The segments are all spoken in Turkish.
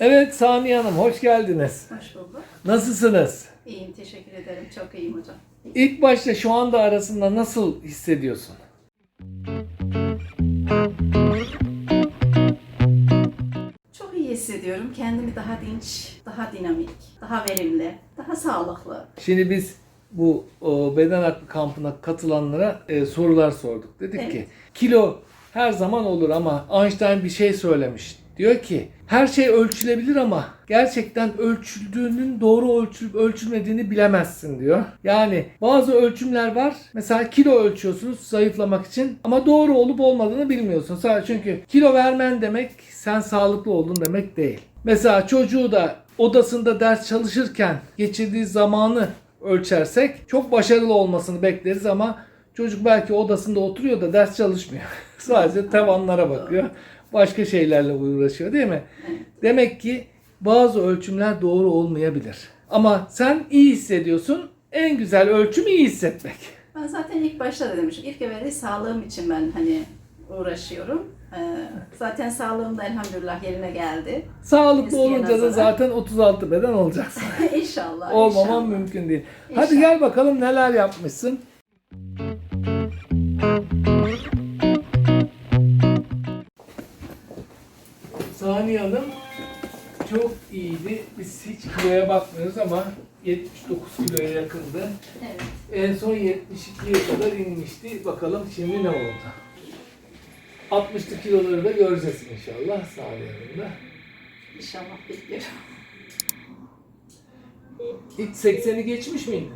Evet Saniye Hanım hoş geldiniz. Hoş bulduk. Nasılsınız? İyiyim, teşekkür ederim. Çok iyiyim hocam. İlk başta şu anda arasında nasıl hissediyorsun? Çok iyi hissediyorum. Kendimi daha dinç, daha dinamik, daha verimli, daha sağlıklı. Şimdi biz bu o, beden aklı kampına katılanlara e, sorular sorduk. Dedik Evet. ki kilo her zaman olur ama Einstein bir şey söylemiş. Diyor ki her şey ölçülebilir ama gerçekten ölçüldüğünün doğru ölçülüp ölçülmediğini bilemezsin diyor. Yani bazı ölçümler var. Mesela kilo ölçüyorsunuz zayıflamak için ama doğru olup olmadığını bilmiyorsun. Çünkü kilo vermen demek sen sağlıklı oldun demek değil. Mesela çocuğu da odasında ders çalışırken geçirdiği zamanı ölçersek çok başarılı olmasını bekleriz ama çocuk belki odasında oturuyor da ders çalışmıyor. Sadece tavanlara bakıyor. Başka şeylerle uğraşıyor değil mi? Demek ki bazı ölçümler doğru olmayabilir. Ama sen iyi hissediyorsun. En güzel ölçüm iyi hissetmek. Ben zaten ilk başta da demiştim. İlk evveli sağlığım için ben hani uğraşıyorum. Ee, zaten sağlığım da elhamdülillah yerine geldi. Sağlıklı Eskiye olunca da nazaran. zaten 36 beden olacaksın. inşallah. Olmaman inşallah. mümkün değil. Hadi İnşallah. gel bakalım neler yapmışsın. Saniye Hanım çok iyiydi. Biz hiç kiloya bakmıyoruz ama 79 kiloya yakındı. Evet. En son 72'ye kadar inmişti. Bakalım şimdi ne oldu? 60'lı kiloları da göreceğiz inşallah Saniye Hanım'da. İnşallah bekliyorum. Hiç 80'i geçmiş miydin?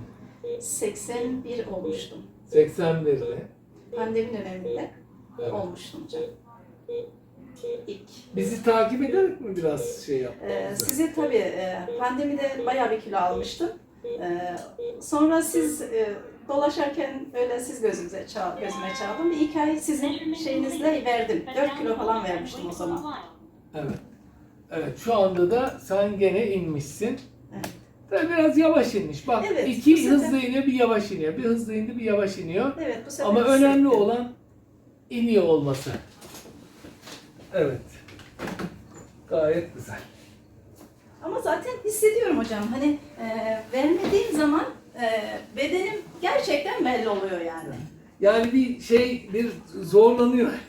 81 olmuştum. 81'de. Pandemi döneminde Evet. olmuştum İlk. Bizi takip ederek mi biraz şey yaptın? Ee, sizi tabii e, pandemide bayağı bir kilo almıştım. Ee, sonra siz e, dolaşırken öyle siz gözümüze çal, gözüme çaldın. Bir iki ay sizin şeyinizle verdim. 4 kilo falan vermiştim o zaman. Evet. Evet şu anda da sen gene inmişsin. Evet. Tabii biraz yavaş inmiş. Bak Evet, bu iki sefer- hızlı iniyor bir yavaş iniyor. Bir hızlı indi bir yavaş iniyor. Evet bu sefer Ama önemli hissettim. olan iniyor olması. Evet. Gayet güzel. Ama zaten hissediyorum hocam. Hani e, vermediğim zaman e, bedenim gerçekten belli oluyor yani. Yani bir şey bir zorlanıyor.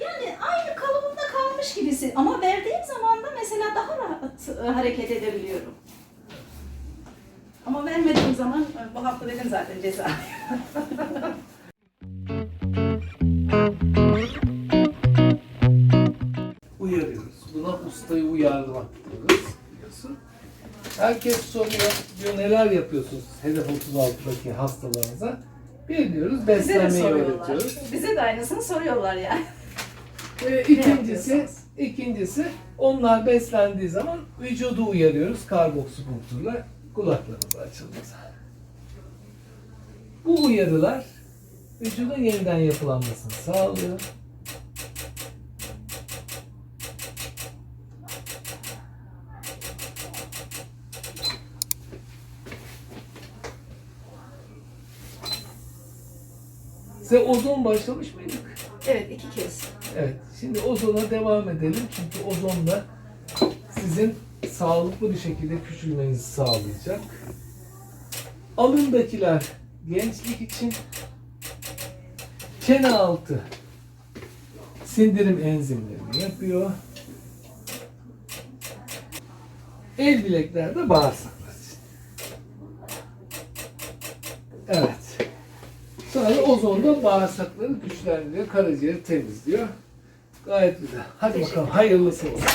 Yani aynı kalıbımda kalmış gibisin. Ama verdiğim zaman da mesela daha rahat e, hareket edebiliyorum. Ama vermediğim zaman e, bu hafta dedim zaten ceza. Herkes soruyor, diyor neler yapıyorsunuz hedef 36'daki hastalarınıza? Bir diyoruz beslenmeyi öğretiyoruz. Bize de aynısını soruyorlar yani. Ve ikincisi, ikincisi onlar beslendiği zaman vücudu uyarıyoruz karboksupunktürle kulaklarımızı açılması. Bu uyarılar vücudun yeniden yapılanmasını sağlıyor. Size ozon başlamış mıydık? Evet iki kez. Evet, şimdi ozona devam edelim çünkü ozon da sizin sağlıklı bir şekilde küçülmenizi sağlayacak. Alındakiler gençlik için çene altı sindirim enzimlerini yapıyor. El bilekler de bağırsaklar. Evet. Sonra ozon da bağırsakları güçlendiriyor, karaciğeri temizliyor. Gayet güzel. Hadi bakalım hayırlısı olsun.